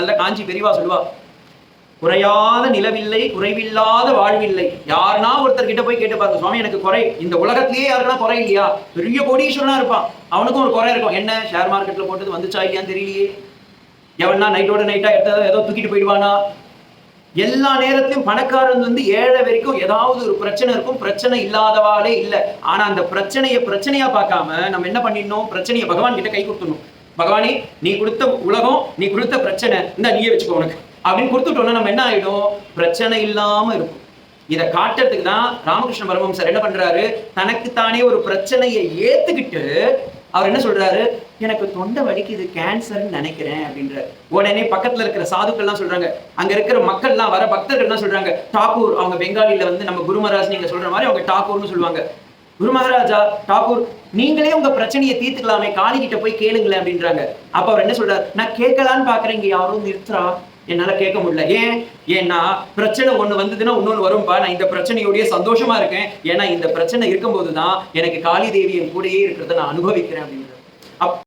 நல்ல காஞ்சி பெரியவா சொல்லுவா குறையாத நிலவில்லை குறைவில்லாத வாழ்வில்லை. யாருனா ஒருத்தர் கிட்ட போய் கேட்டு பாருங்க சுவாமி எனக்கு குறை. இந்த உலகத்திலேயே யாருன்னா குறை இல்லையா? பெரிய கோடீஸ்வரனா இருப்பான். அவனுக்கும் ஒரு குறை இருக்கும். என்ன ஷேர் மார்க்கெட்ல போட்டது வந்துச்சா இல்லையான்னு தெரியலையே. எவன்னா நைட்டோட நைட்டா எடுத்ததோ ஏதோ தூக்கிட்டு போயிடுவானா? எல்லா நேரத்திலும் பணக்காரன் வந்து ஏழை வரைக்கும் ஏதாவது ஒரு பிரச்சனை இருக்கும். பிரச்சனை இல்லாதவாளே இல்லை. ஆனா அந்த பிரச்சனையை பிரச்சனையா பார்க்காம நம்ம என்ன பண்ணிடணும்? பிரச்சனையை பகவான் கிட்ட கை கொடுத்துடணும். பகவானே நீ கொடுத்த உலகம் நீ கொடுத்த பிரச்சனை இந்த நீயே வச்சுக்கோ உனக்கு. அப்படின்னு கொடுத்துட்டோம்னா நம்ம என்ன ஆயிடும்? பிரச்சனை இல்லாம இருக்கும். இதை காட்டுறதுக்கு தான் ராமகிருஷ்ண பரமஹம்சர் என்ன பண்றாரு? தனக்குத்தானே ஒரு பிரச்சனையை ஏத்துக்கிட்டு அவர் என்ன சொல்றாரு? எனக்கு தொண்டை வலிக்குது கேன்சர்னு நினைக்கிறேன் அப்படின்றாரு. உடனே பக்கத்துல இருக்கிற சாதுக்கள்லாம் சொல்றாங்க. அங்க இருக்கிற மக்கள்லாம் வர பக்தர்கள்லாம் சொல்றாங்க? டாகூர் அவங்க பெங்காலில வந்து நம்ம குருமராஜ் நீங்க சொல்ற மாதிரி அவங்க டாகூர்னு சொல்லுவாங்க. குரு மகாராஜா டாக்கூர் நீங்களே உங்க பிரச்சனையை தீர்த்துக்கலாமே காளி கிட்ட போய் கேளுங்களேன் அப்படின்றாங்க. அப்ப அவர் என்ன சொல்றாரு? நான் கேட்கலான்னு பாக்குறேன் இங்க யாரும் நிறுத்துறா. என்னால கேட்க முடியல. ஏன்? ஏன்னா பிரச்சனை ஒண்ணு வந்ததுன்னா இன்னொன்னு வரும்பா. நான் இந்த பிரச்சனையோடய சந்தோஷமா இருக்கேன். ஏன்னா இந்த பிரச்சனை இருக்கும்போது தான் எனக்கு காளி தேவி என் கூடயே இருக்கிறத நான் அனுபவிக்கிறேன் அப்படின்றாரு. அப்